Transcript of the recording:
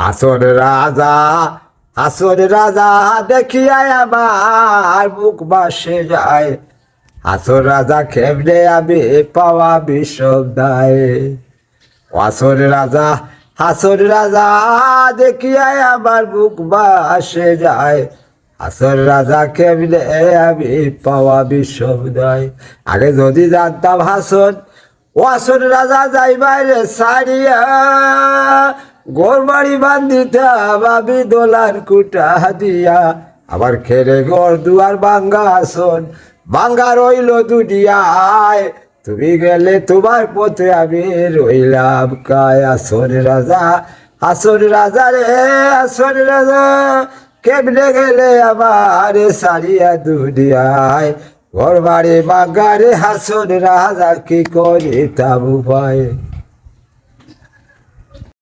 হাসন রাজা হাসন রাজা দেখিয়া আমার বুক বাসে যায়। হাসন রাজা কেমনে আমি পাওয়া বিষম দায় হাসন রাজা হাসন রাজা দেখিয়া আমার বুক বাসে যায়। হাসন রাজা কেমনে আমি পাওয়া বিষম দায় আগে যদি জানতাম হাসন, ও হাসন রাজা যাইবার সারিয়া গোরবাড়ি বান্ধিতাম আমি দোলার কুটা দিয়া। আবার খেলে ঘর দুয়ার বাঙ্গা আসন, বাঙ্গা রইল দুনিয়ায় তুমি গেলে তোমার পথে আমি রইলাম কায় আসন রাজা আসন রাজা রে, আসন রাজা। কেমনে গেলে আমার সারিয়া দুনিয়ায় ঘর বাড়ি বাঙ্গা রে হাসন রাজা কি করে তাবু পায়